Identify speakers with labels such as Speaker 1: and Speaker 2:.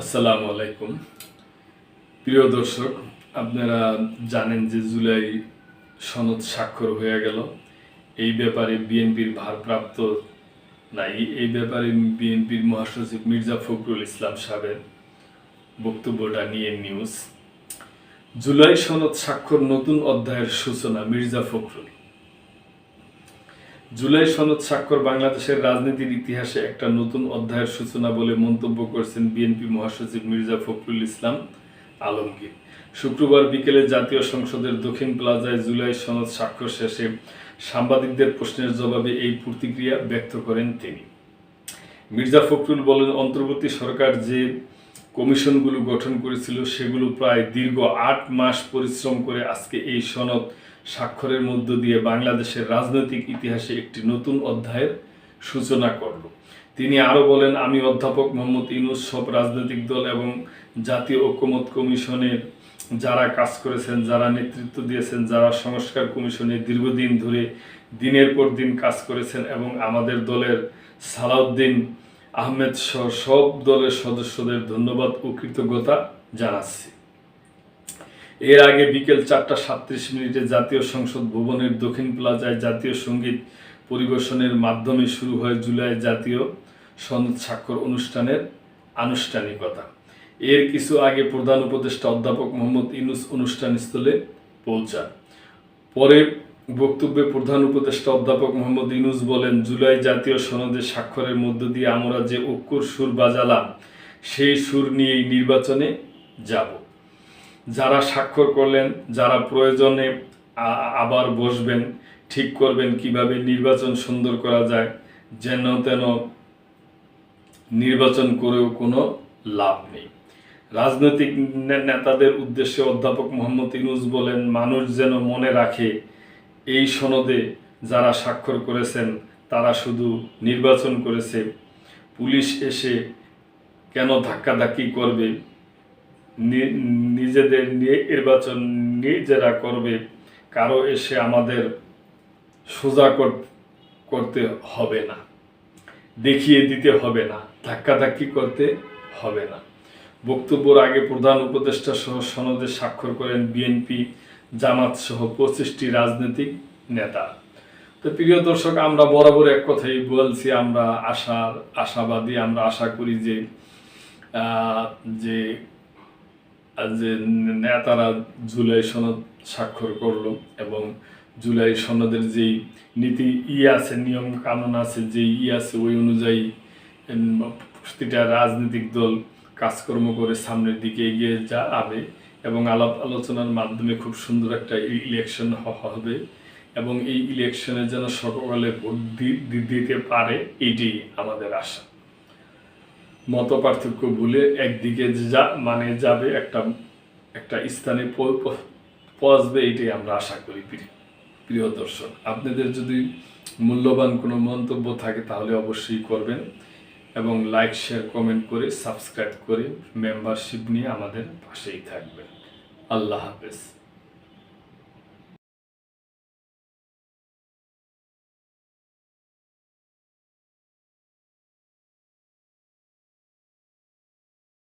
Speaker 1: আসসালামু আলাইকুম। প্রিয় দর্শক, আপনারা জানেন যে জুলাই সনদ স্বাক্ষর হয়ে গেল। এই ব্যাপারে বিএনপির ভারপ্রাপ্ত নাই, এই ব্যাপারে বিএনপির মহাসচিব মির্জা ফখরুল ইসলাম সাহেবের বক্তব্যটা নিয়ে নিউজ। জুলাই সনদ স্বাক্ষর নতুন অধ্যায়ের সূচনা মির্জা ফখরুল। জুলাই সনদ স্বাক্ষর বাংলাদেশের রাজনীতির ইতিহাসে একটা নতুন অধ্যায়ের সূচনা বলে মন্তব্য করেছেন বিএনপি মহাসচিব মির্জা ফখরুল ইসলাম আলমগীর। শুক্রবার বিকেলে জাতীয় সংসদের দক্ষিণ প্লাজায় জুলাই সনদ স্বাক্ষর শেষে সাংবাদিকদের প্রশ্নের জবাবে এই প্রতিক্রিয়া ব্যক্ত করেন তিনি। মির্জা ফখরুল বলেন, অন্তর্বর্তী সরকার যে কমিশনগুলো গঠন করেছিল, সেগুলো প্রায় দীর্ঘ আট মাস পরিশ্রম করে আজকে এই সনদ স্বাক্ষরের মধ্য দিয়ে বাংলাদেশের রাজনৈতিক ইতিহাসে একটি নতুন অধ্যায়ের সূচনা করল। তিনি আরও বলেন, আমি অধ্যাপক মোহাম্মদ ইনুস সব রাজনৈতিক দল এবং জাতীয় ঐক্যমত কমিশনের যারা কাজ করেছেন, যারা নেতৃত্ব দিয়েছেন, যারা সংস্কার কমিশনে দীর্ঘদিন ধরে দিনের পর দিন কাজ করেছেন এবং আমাদের দলের সালাউদ্দিন আহমেদ সহ সব দলের সদস্যদের ধন্যবাদ ও কৃতজ্ঞতা জানাচ্ছি। এর আগে বিকেল চারটা সাতত্রিশ মিনিটে জাতীয় সংসদ ভবনের দক্ষিণ প্লাজায় জাতীয় সংগীত পরিবেশনের মাধ্যমে শুরু হয় জুলাই জাতীয় সনদ স্বাক্ষর অনুষ্ঠানের আনুষ্ঠানিকতা। এর কিছু আগে প্রধান উপদেষ্টা অধ্যাপক মোহাম্মদ ইনুস অনুষ্ঠানস্থলে পৌঁছান। পরে বক্তব্যে প্রধান উপদেষ্টা অধ্যাপক মোহাম্মদ ইনুস বলেন, জুলাই জাতীয় সনদে স্বাক্ষরের মধ্য দিয়ে আমরা যে ঐক্যর সুর বাজালাম, সেই সুর নিয়েই নির্বাচনে যাব। যারা স্বাক্ষর করলেন, যারা প্রয়োজনে আবার বসবেন, ঠিক করবেন কীভাবে নির্বাচন সুন্দর করা যায়, যেন তেন নির্বাচন করেও কোনো লাভ নেই। রাজনৈতিক নেতাদের উদ্দেশ্যে অধ্যাপক মোহাম্মদ ইনুস বলেন, মানুষ যেন মনে রাখে এই সনদে যারা স্বাক্ষর করেছেন, তারা শুধু নির্বাচন করেছে। পুলিশ এসে কেন ধাক্কাধাক্কি করবে? নিজেদের নির্বাচন নিজেরা করবে। কারও এসে আমাদের সোজা করতে হবে না। দেখিয়ে দিতে হবে না। ধাক্কাধাক্কি করতে হবে না। বক্তব্যর আগে প্রধান উপদেষ্টা সহ সনদে স্বাক্ষর করেন বিএনপি জামাত সহ পঁচিশটি রাজনৈতিক নেতা। তো প্রিয় দর্শক, আমরা বরাবর এক কথাই বলছি, আমরা আশার আশাবাদী, আমরা আশা করি যে যে যে নেতারা জুলাই সনদ স্বাক্ষর করল এবং জুলাই সনদের যেই নীতি ই আছে, নিয়ম কানুন আছে যে ই আছে, ওই অনুযায়ী প্রতিটা রাজনৈতিক দল কাজকর্ম করে সামনের দিকে এগিয়ে যাবে। এবং আলাপ আলোচনার মাধ্যমে খুব সুন্দর একটা ইলেকশন হবে এবং এই ইলেকশনে যেন সকলে ভোট দিতে পারে, এটি আমাদের আশা। মত পার্থক্য ভুলে একদিকে যা মানে যাবে একটা একটা স্থানে পৌঁছবে, এটাই আমরা আশা করি প্রিয় দর্শক। আপনাদের যদি মূল্যবান কোনো মন্তব্য থাকে, তাহলে অবশ্যই করবেন। এবং লাইক শেয়ার কমেন্ট করে সাবস্ক্রাইব করে মেম্বারশিপ নিয়ে আমাদের পাশেই থাকবেন। আল্লাহ হাফেজ।